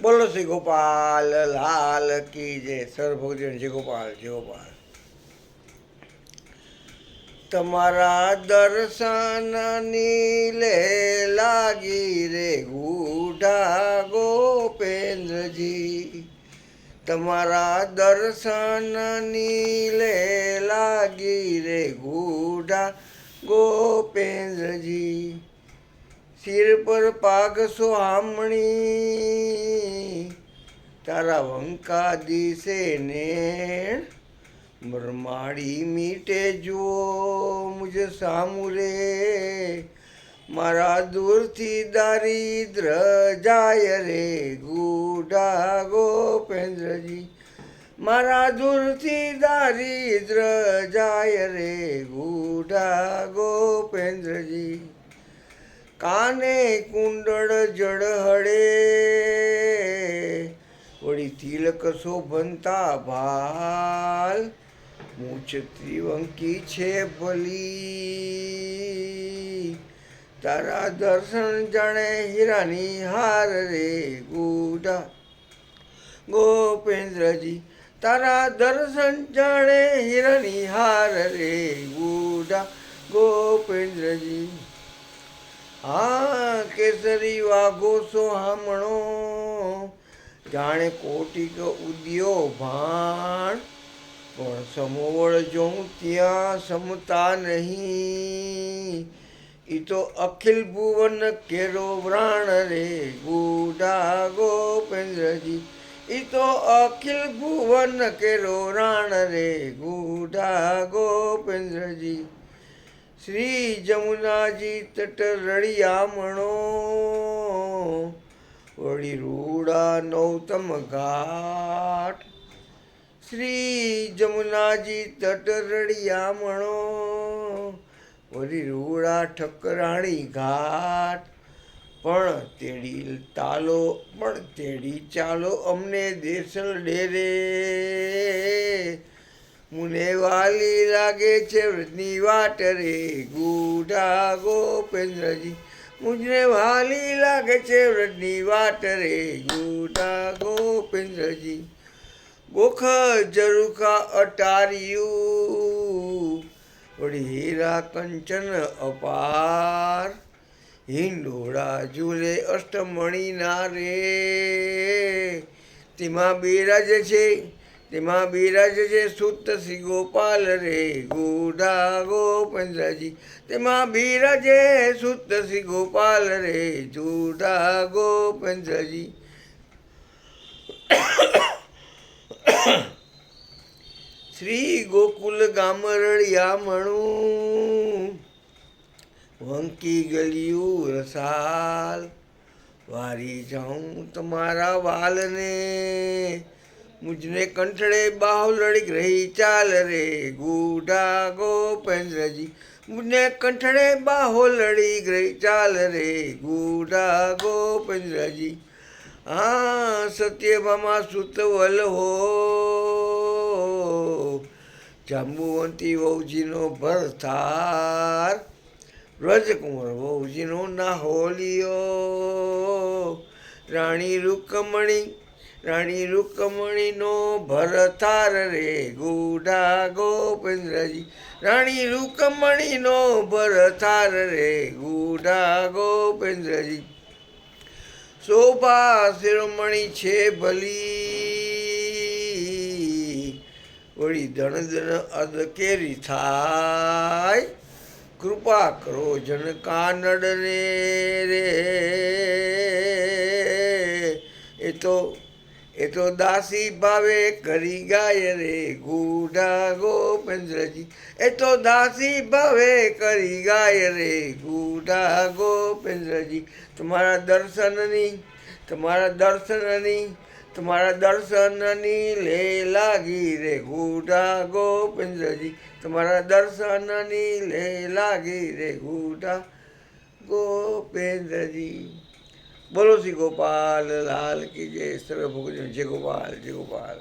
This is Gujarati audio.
બોલો શ્રી ગોપાલ લાલ કી જય, સર્વભોજન જય ગોપાલ જય ગોપાલ તમારા દર્શન નીલે લાગી રે ગુઢા ગોપેન્દ્રજી. તમારા દર્શન નીલે લાગી રે ગુઢા ગોપેન્દ્રજી. શિર પર પાગ સોહામણી તારા વંકા દિશે ને મરમાડી મીટે જુઓ મુજ સામુરે. મારા દૂરથી દારિદ્ર જાય રે ગુડા ગોપેન્દ્રજી મારા દૂરથી દારિદ્ર જાય રે ગુડા ગોપેન્દ્રજી કાને કુંડળ જળ હળે વળી તિલક શોભનતા ભાલ, મૂછ ત્રિવંકી છે ભલી. તારા દર્શન જાણે હીરાની હાર રે ગુડા ગોપેન્દ્રજી, તારા દર્શન જાણે હીરાની હાર રે ગુડા ગોપેન્દ્રજી હા, કેસરી વાઘો સોહામણો જાણે કોટિક ઉદ્યો ભાણ પણ સમોવળ જોઉં ત્યાં સમતા નહીં. ઈ તો અખિલ ભુવન કેરો વ્રાણ રે. ગુડા ગોપેન્દ્રજી, ઈ તો અખિલ ભુવન કેરો રાણ રે. ગુડા ગોપેન્દ્રજી શ્રી જમુનાજી તટ રળિયામણો વળી રૂડા નૌતમ ઘાટ. શ્રી જમુનાજી તટ રળિયામણો વળી રૂડા ઠકરાણી ઘાટ. પણ તેડી તાલો, પણ તેડી ચાલો અમને દેસલ ડેરે. મુને વાલી લાગે છે વ્રતની વાટ રે. ગુડા ગોપેન્દ્રજી, મુજને વાલી લાગે છે વ્રતની વાટ રે. ગુડા ગોપેન્દ્રજી ગોખ જરુખા અટાર્યું. વળી હીરા કંચન અપાર. હિંડોળા ઝૂલે અષ્ટમણીના રે. તેમાં બિરાજે છે. તેમાં બિરાજે છે સુત શ્રી ગોપાલ રે, ગુડા ગોપેન્દ્રજી. તેમાં બિરાજે સુત શ્રી ગોપાલ રે, જુડા ગોપેન્દ્રજી. શ્રી ગોકુલ ગામરળિયામણું વંકી ગલિયું રસાલ. વારી જાઉં તમારા વાલને. મુજને કંઠળે બાહુ લડી રહી ચાલ રે ગુડા ગોપેન્દ્રજી. મુજને કંઠળે બાહો લડી રહી ચાલ રે ગુડા ગોપેન્દ્રજી. હા સત્યભામા સુતવલ હો. જાંબુવંતી વહુજીનો ભરથાર. વ્રજકુંવર વહુજીનો નાહોલિયો રાણી રૂકમણી રાણી રૂકમણીનો ભરથાર રે ગુડા ગોપેન્દ્રજી. રાણી રૂકમણીનો ભરથાર રે ગુડા ગોપેન્દ્રજી. શોભા શિરોમણી છે ભલી. વળી ધણધણ અદ કેરી થાય. કૃપા કરો જન કાનડ રે રે. એ તો એ તો દાસી ભાવે કરી ગાય રે ગુડા ગોપેન્દ્રજી એ તો દાસી ભાવે કરી ગાય રે ગુડા ગોપેન્દ્રજી તમારા દર્શનની તમારા દર્શનની તમારા દર્શનની લે લાગી રે ગુડા ગોપેન્દ્રજી તમારા દર્શનની લે લાગી રે ગુડા ગોપેન્દ્રજી બોલો શ્રી ગોપાલ લાલ કી જય સર્વ ભોજન જય ગોપાલ જય ગોપાલ